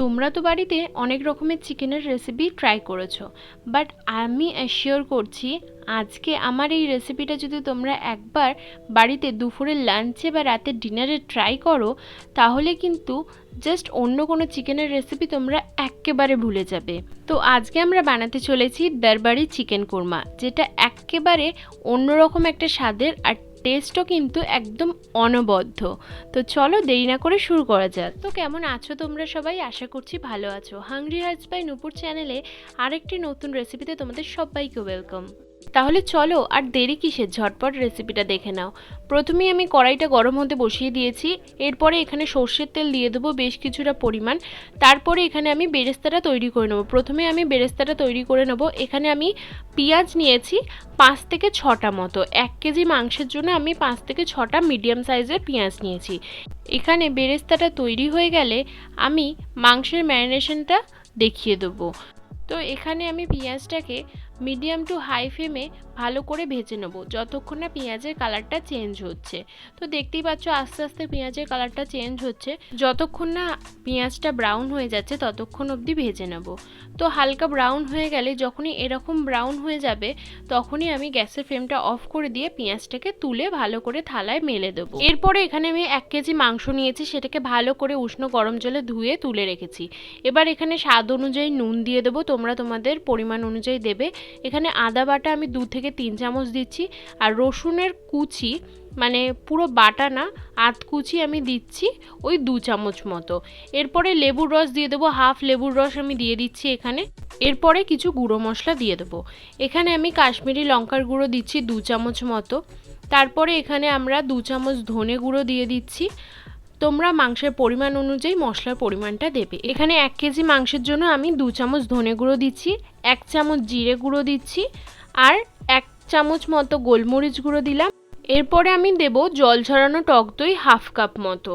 তোমরা তো বাড়িতে অনেক রকমের চিকেনের রেসিপি ট্রাই করেছ। বাট আমি অ্যাসিওর করছি, আজকে আমার এই রেসিপিটা যদি তোমরা একবার বাড়িতে দুপুরের লাঞ্চে বা রাতের ডিনারে ট্রাই করো, তাহলে কিন্তু জাস্ট অন্য কোনো চিকেনের রেসিপি তোমরা এক্কেবারে ভুলে যাবে। তো আজকে আমরা বানাতে চলেছি দরবারি চিকেন কোরমা, যেটা এক্কেবারে অন্যরকম একটা স্বাদের আর টেস্টও কিন্তু একদম অনবদ্য। তো চলো দেরি না করে শুরু করা যাক। তো কেমন আছো তোমরা সবাই? আশা করছি ভালো আছো। হাংরি হার্টস বাই নুপুর চ্যানেলে আরেকটি নতুন রেসিপিতে তোমাদের সবাইকে ওয়েলকাম তাহলে চলো আর দেরি কিসের? ঝটপট রেসিপিটা দেখে নাও। প্রথমেই আমি কড়াইটা গরম হতে বসিয়ে দিয়েছি। এরপরে এখানে সর্ষের তেল দিয়ে দেবো বেশ কিছুটা পরিমাণ। তারপরে এখানে আমি বেরেস্তাটা তৈরি করে নেব। প্রথমে আমি বেরেস্তাটা তৈরি করে নেব। এখানে আমি পেঁয়াজ নিয়েছি পাঁচ থেকে ছটা মতো। এক কেজি মাংসের জন্য আমি পাঁচ থেকে ছটা মিডিয়াম সাইজের পেঁয়াজ নিয়েছি। এখানে বেরেস্তাটা তৈরি হয়ে গেলে আমি মাংসের ম্যারিনেশনটা দেখিয়ে দেবো। তো এখানে আমি পেঁয়াজটাকে মিডিয়াম টু হাই ফ্লেমে ভালো করে ভেজে নেব। যতক্ষণ না পেঁয়াজের কালারটা চেঞ্জ হচ্ছে। তো দেখতেই পাচ্ছ, আস্তে আস্তে পেঁয়াজের কালারটা চেঞ্জ হচ্ছে। যতক্ষণ না পেঁয়াজটা ব্রাউন হয়ে যাচ্ছে, ততক্ষণ অবধি ভেজে নেব। তো হালকা ব্রাউন হয়ে গেলে যখনই এরকম ব্রাউন হয়ে যাবে, তখনই আমি গ্যাসের ফ্লেমটা অফ করে দিয়ে পেঁয়াজটাকে তুলে ভালো করে থালায় মেলে দেবো। এরপরে এখানে আমি এক কেজি মাংস নিয়েছি, সেটাকে ভালো করে উষ্ণ গরম জলে ধুয়ে তুলে রেখেছি। এবার এখানে স্বাদ অনুযায়ী নুন দিয়ে দেবো, তোমরা তোমাদের পরিমাণ অনুযায়ী দেবে। এখানে আদা বাটা আমি দু থেকে তিন চামচ দিচ্ছি। আর রসুনের কুচি মানে পুরো বাটা না, আধ কুচি আমি দিচ্ছি ওই দু চামচ মতো। এরপরে লেবুর রস দিয়ে দেবো, হাফ লেবুর রস আমি দিয়ে দিচ্ছি এখানে। এরপরে কিছু গুঁড়ো মশলা দিয়ে দেবো। এখানে আমি কাশ্মীরি লঙ্কার গুঁড়ো দিচ্ছি দু চামচ মতো। তারপরে এখানে আমরা দু চামচ ধনে গুঁড়ো দিয়ে দিচ্ছি। তোমরা মাংসের পরিমাণ অনুযায়ী মশলার পরিমাণটা দেবে। এখানে এক কেজি মাংসের জন্য আমি দু চামচ ধনে গুঁড়ো দিচ্ছি, এক চামচ জিরে গুঁড়ো দিচ্ছি, আর চামচ মতো গোলমরিচ গুঁড়ো দিলাম। এরপরে আমি দেব জল ছড়ানো টক দই হাফ কাপ মতো।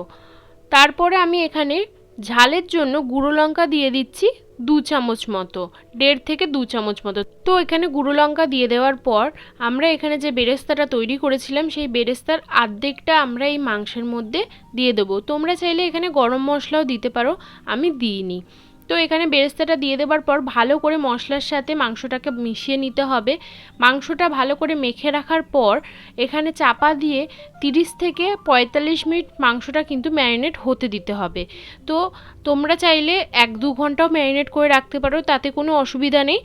তারপরে আমি এখানে ঝালের জন্য গুঁড়ো লঙ্কা দিয়ে দিচ্ছি দু চামচ মতো, দেড় থেকে দু চামচ মতো। তো এখানে গুঁড়ো লঙ্কা দিয়ে দেওয়ার পর আমরা এখানে যে বেরেস্তাটা তৈরি করেছিলাম, সেই বেরেস্তার আর্ধেকটা আমরা এই মাংসের মধ্যে দিয়ে দেবো। তোমরা চাইলে এখানে গরম মশলাও দিতে পারো, আমি দিইনি। তো এখানে বেরেস্তাটা দিয়ে দেওয়ার পর ভালো করে মশলার সাথে মাংসটাকে মিশিয়ে নিতে হবে। মাংসটা ভালো করে মেখে রাখার পর এখানে চাপা দিয়ে তিরিশ থেকে পঁয়তাল্লিশ মিনিট মাংসটা কিন্তু ম্যারিনেট হতে দিতে হবে। তো তোমরা চাইলে এক দু ঘন্টাও ম্যারিনেট করে রাখতে পারো, তাতে কোনো অসুবিধা নেই।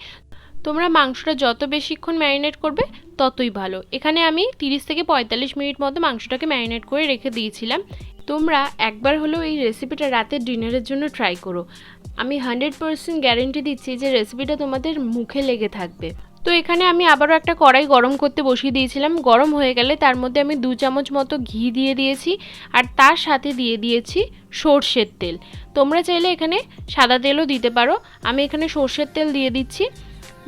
তোমরা মাংসটা যত বেশিক্ষণ ম্যারিনেট করবে ততই ভালো। এখানে আমি তিরিশ থেকে পঁয়তাল্লিশ মিনিট মতো মাংসটাকে ম্যারিনেট করে রেখে দিয়েছিলাম। তোমরা একবার হলেও এই রেসিপিটা রাতের ডিনারের জন্য ট্রাই করো। আমি হান্ড্রেড পারসেন্ট গ্যারেন্টি দিচ্ছি যে রেসিপিটা তোমাদের মুখে লেগে থাকবে। তো এখানে আমি আবারও একটা কড়াই গরম করতে বসিয়ে দিয়েছিলাম। গরম হয়ে গেলে তার মধ্যে আমি দু চামচ মতো ঘি দিয়ে দিয়েছি আর তার সাথে দিয়ে দিয়েছি সর্ষের তেল। তোমরা চাইলে এখানে সাদা তেলও দিতে পারো। আমি এখানে সর্ষের তেল দিয়ে দিচ্ছি।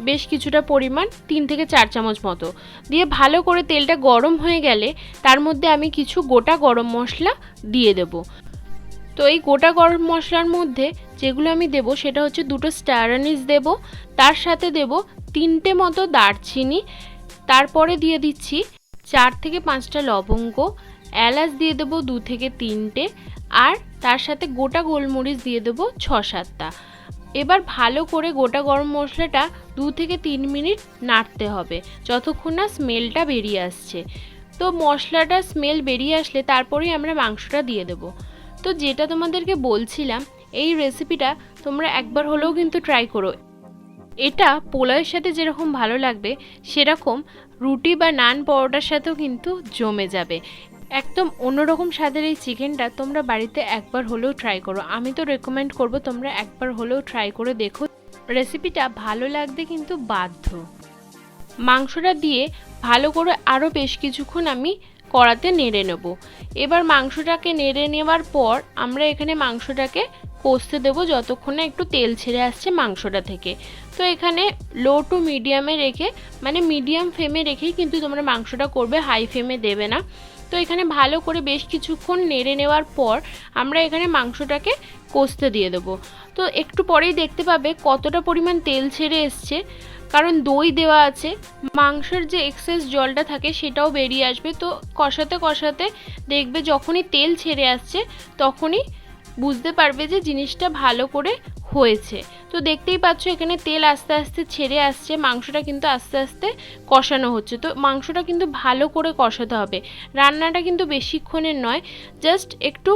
বেশ কিছুটা পরিমাণ তিন থেকে চার চামচ মতো। দিয়ে ভালো করে তেলটা গরম হয়ে গেলে তার মধ্যে আমি কিছু গোটা গরম মশলা দিয়ে দেব। তো এই গোটা গরম মশলার মধ্যে যেগুলো আমি দেব সেটা হচ্ছে দুটো স্টার আনিস দেব, তার সাথে দেব তিনটে মতো দারচিনি, তারপরে দিয়ে দিচ্ছি চার থেকে পাঁচটা লবঙ্গ, এলাচ দিয়ে দেবো দু থেকে তিনটে, আর তার সাথে গোটা গোলমরিচ দিয়ে দেবো ছ সাতটা। এবার ভালো করে গোটা গরম মশলাটা দু থেকে তিন মিনিট নাড়তে হবে, যতক্ষণ না স্মেলটা বেরিয়ে আসছে। তো মশলাটা স্মেল বেরিয়ে আসলে তারপরেই আমরা মাংসটা দিয়ে দেবো। তো যেটা তোমাদেরকে বলছিলাম, এই রেসিপিটা তোমরা একবার হলেও কিন্তু ট্রাই করো। এটা পোলাওয়ের সাথে যেরকম ভালো লাগবে, সেরকম রুটি বা নান পরোটার সাথেও কিন্তু জমে যাবে। একদম অন্যরকম স্বাদের এই চিকেনটা তোমরা বাড়িতে একবার হলেও ট্রাই করো। আমি তো রেকমেন্ড করব তোমরা একবার হলেও ট্রাই করে দেখো। রেসিপিটা ভালো লাগতে কিন্তু বাধ্য। মাংসটা দিয়ে ভালো করে আরও বেশ কিছুক্ষণ আমি কড়াতে নেড়ে নেব। এবার মাংসটাকে নেড়ে নেওয়ার পর আমরা এখানে মাংসটাকে কষতে দেবো যতক্ষণ একটু তেল ছেড়ে আসছে মাংসটা থেকে। তো এখানে লো টু মিডিয়ামে রেখে মানে মিডিয়াম ফ্লেমে রেখেই কিন্তু তোমরা মাংসটা করবে হাই ফ্লেমে দেবে না। তো এখানে ভালো করে বেশ কিছুক্ষণ নেড়ে নেওয়ার পর আমরা এখানে মাংসটাকে কষতে দিয়ে দেবো। তো একটু পরেই দেখতে পাবে কতটা পরিমাণ তেল ছেড়ে এসছে, কারণ দই দেওয়া আছে। মাংসের যে এক্সেস জলটা থাকে সেটাও বেরিয়ে আসবে। তো কষাতে কষাতে দেখবে যখনই তেল ছেড়ে আসছে, তখনই বুঝতে পারবে যে জিনিসটা ভালো করে হয়েছে। তো দেখতেই পাচ্ছ, এখানে তেল আস্তে আস্তে ছেড়ে আসছে, মাংসটা কিন্তু আস্তে আস্তে কষানো হচ্ছে। তো মাংসটা কিন্তু ভালো করে কষাতে হবে। রান্নাটা কিন্তু বেশিক্ষণের নয় জাস্ট একটু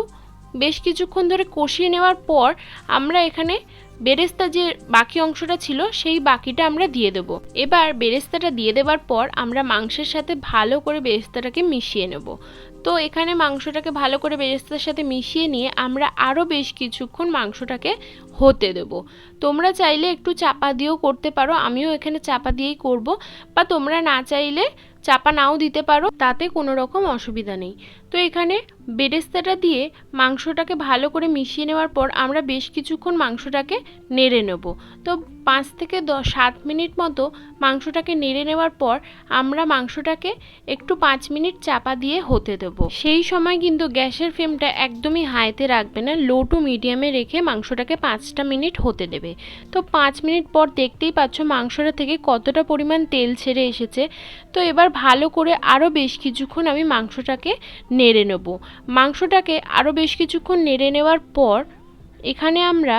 বেশ কিছুক্ষণ ধরে কষিয়ে নেওয়ার পর আমরা এখানে বেরেস্তা যে বাকি অংশটা ছিল, সেই বাকিটা আমরা দিয়ে দেবো। এবার বেরেস্তাটা দিয়ে দেওয়ার পর আমরা মাংসের সাথে ভালো করে বেরেস্তাটাকে মিশিয়ে নেব। তো এখানে মাংসটাকে ভালো করে বেরেস্তার সাথে মিশিয়ে নিয়ে আমরা আরও বেশ কিছুক্ষণ মাংসটাকে হতে দেব। তোমরা চাইলে একটু চাপা দিয়েও করতে পারো, আমিও এখানে চাপা দিয়েই করব। বা তোমরা না চাইলে চাপা নাও দিতে পারো, তাতে কোনো রকম অসুবিধা নেই। তো এখানে বেরেস্তাটা দিয়ে মাংসটাকে ভালো করে মিশিয়ে নেওয়ার পর আমরা বেশ কিছুক্ষণ মাংসটাকে নেড়ে নেব। তো পাঁচ থেকে দশ সাত মিনিট মতো মাংসটাকে নেড়ে নেওয়ার পর আমরা মাংসটাকে একটু পাঁচ মিনিট চাপা দিয়ে হতে দেব। সেই সময় কিন্তু গ্যাসের ফ্লেমটা একদমই হাইতে রাখবে না, লো টু মিডিয়ামে রেখে মাংসটাকে পাঁচটা মিনিট হতে দেবে। তো পাঁচ মিনিট পর দেখতেই পাচ্ছ মাংসটা থেকে কতটা পরিমাণ তেল ছেড়ে এসেছে। তো এবার ভালো করে আরও বেশ কিছুক্ষণ আমি মাংসটাকে নেড়ে নেব। মাংসটাকে আরও বেশ কিছুক্ষণ নেড়ে নেওয়ার পর এখানে আমরা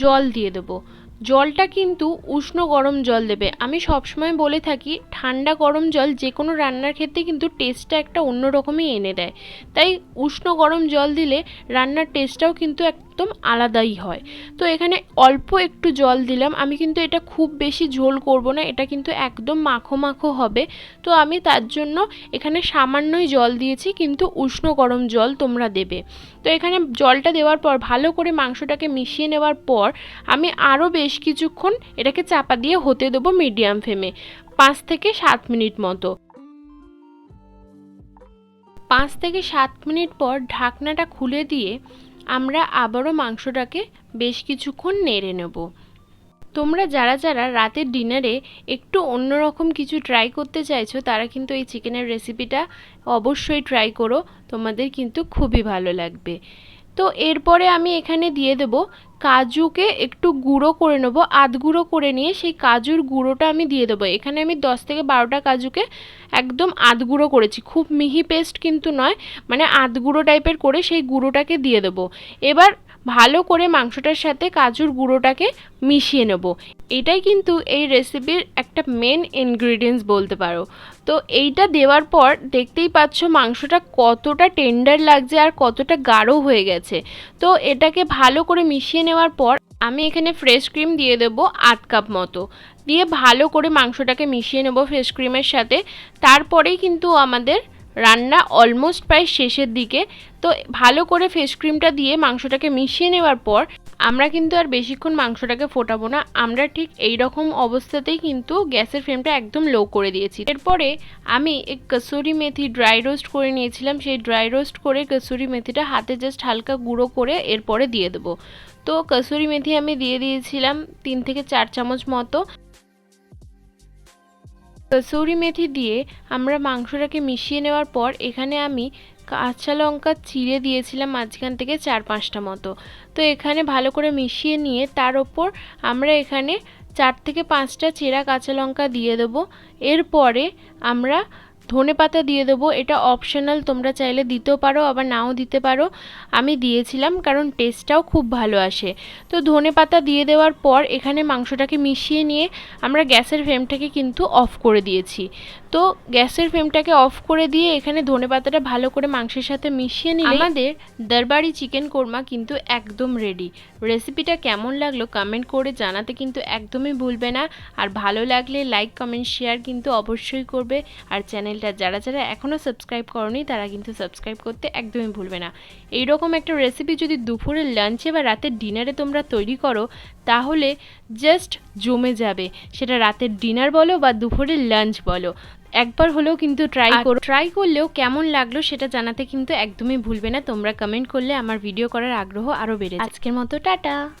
জল দিয়ে দেবো। জলটা কিন্তু উষ্ণ গরম জল দেবে। আমি সবসময় বলে থাকি, ঠান্ডা গরম জল যে কোনো রান্নার ক্ষেত্রে কিন্তু টেস্টটা একটা অন্যরকমই এনে দেয়। তাই উষ্ণ গরম জল দিলে রান্নার টেস্টটাও কিন্তু একদম আলাদাই হয়। তো এখানে অল্প একটু জল দিলাম, আমি কিন্তু এটা খুব বেশি ঝোল করব না, এটা কিন্তু একদম মাখো মাখো হবে। তো আমি তার জন্য এখানে সামান্যই জল দিয়েছি, কিন্তু উষ্ণ গরম জল তোমরা দেবে। তো এখানে জলটা দেওয়ার পর, ভালো করে মাংসটাকে মিশিয়ে নেওয়ার পর, আমি আরও বেশ কিছুক্ষণ এটাকে চাপা দিয়ে হতে দেবো মিডিয়াম ফ্লেমে, পাঁচ থেকে সাত মিনিট মতো। পাঁচ থেকে সাত মিনিট পর ঢাকনাটা খুলে দিয়ে আমরা আবারও মাংসটাকে বেশ কিছুক্ষণ নেড়ে নেব। তোমরা যারা যারা রাতের ডিনারে একটু অন্যরকম কিছু ট্রাই করতে চাইছো, তারা কিন্তু এই চিকেনের রেসিপিটা অবশ্যই ট্রাই করো। তোমাদের কিন্তু খুবই ভালো লাগবে। তো এরপরে আমি এখানে দিয়ে দেব কাজুকে একটু গুঁড়ো করে নেব, আধ গুঁড়ো করে নিয়ে সেই কাজুর গুঁড়োটা আমি দিয়ে দেবো। এখানে আমি দশ থেকে বারোটা কাজুকে একদম আধ গুঁড়ো করেছি, খুব মিহি পেস্ট কিন্তু নয় মানে আধ গুঁড়ো টাইপের করে সেই গুঁড়োটাকে দিয়ে দেবো। এবার ভালো করে মাংসটার সাথে কাজুর গুঁড়োটাকে মিশিয়ে নেব। এটাই কিন্তু এই রেসিপির একটা মেন ইনগ্রিডিয়েন্টস বলতে পারো। তো এইটা দেওয়ার পর দেখতেই পাচ্ছ মাংসটা কতটা টেন্ডার লাগছে আর কতটা গাঢ় হয়ে গেছে। তো এটাকে ভালো করে মিশিয়ে নেওয়ার পর আমি এখানে ফ্রেশ ক্রিম দিয়ে দেবো আধ কাপ মতো। দিয়ে ভালো করে মাংসটাকে মিশিয়ে নেব ফ্রেশ ক্রিমের সাথে। তারপরেই কিন্তু আমাদের রান্না অলমোস্ট প্রায় শেষের দিকে। তো ভালো করে ফেস ক্রিমটা দিয়ে মাংসটাকে মিশিয়ে নেওয়ার পর আমরা কিন্তু আর বেশিক্ষণ মাংসটাকে ফোটাবো না। আমরা ঠিক এই রকম অবস্থাতেই কিন্তু গ্যাসের ফ্লেমটা একদম লো করে দিয়েছি। এরপরে আমি এক কসুরি মেথি ড্রাই রোস্ট করে নিয়েছিলাম। সেই ড্রাই রোস্ট করে কসুরি মেথিটা হাতে জাস্ট হালকা গুঁড়ো করে এরপরে দিয়ে দেবো। তো কসুরি মেথি আমি দিয়ে দিয়েছিলাম তিন থেকে চার চামচ মতো। কসুরি মেথি দিয়ে আমরা মাংসটাকে মিশিয়ে নেওয়ার পর এখানে আমি কাঁচা লঙ্কা চিড়ে দিয়েছিলাম মাঝখান থেকে চার পাঁচটা মতো। তো এখানে ভালো করে মিশিয়ে নিয়ে তার ওপর আমরা এখানে চার থেকে পাঁচটা চেরা কাঁচা লঙ্কা দিয়ে দেবো। এরপরে আমরা ধনে পাতা দিয়ে দেবো এটা অপশনাল তোমরা চাইলে দিতেও পারো আবার নাও দিতে পারো। আমি দিয়েছিলাম কারণ টেস্টটাও খুব ভালো আসে। তো ধনে পাতা দিয়ে দেওয়ার পর এখানে মাংসটাকে মিশিয়ে নিয়ে আমরা গ্যাসের ফ্লেমটাকে কিন্তু অফ করে দিয়েছি। তো গ্যাসের ফ্লেমটাকে অফ করে দিয়ে এখানে ধনে পাতাটা ভালো করে মাংসের সাথে মিশিয়ে নিয়ে আমাদের দরবারি চিকেন কোরমা কিন্তু একদম রেডি রেসিপিটা কেমন লাগল কমেন্ট করে জানাতে কিন্তু একদমই ভুলবে না। আর ভালো লাগলে লাইক কমেন্ট শেয়ার কিন্তু অবশ্যই করবে। আর চ্যানেলটা যারা যারা এখনও সাবস্ক্রাইব করনি তারা কিন্তু সাবস্ক্রাইব করতে একদমই ভুলবে না। এইরকম একটা রেসিপি যদি দুপুরের লাঞ্চে বা রাতের ডিনারে তোমরা তৈরি করো তাহলে জাস্ট জমে যাবে। সেটা রাতের ডিনার বলো বা দুপুরের লাঞ্চ বলো। একবার হলেও কিন্তু ট্রাই করো। ট্রাই করলেও কেমন লাগল সেটা জানাতে কিন্তু একদমই ভুলবে না। তোমরা কমেন্ট করলে আমার ভিডিও করার আগ্রহ আরও বেড়ে আজকের মতো টাটা।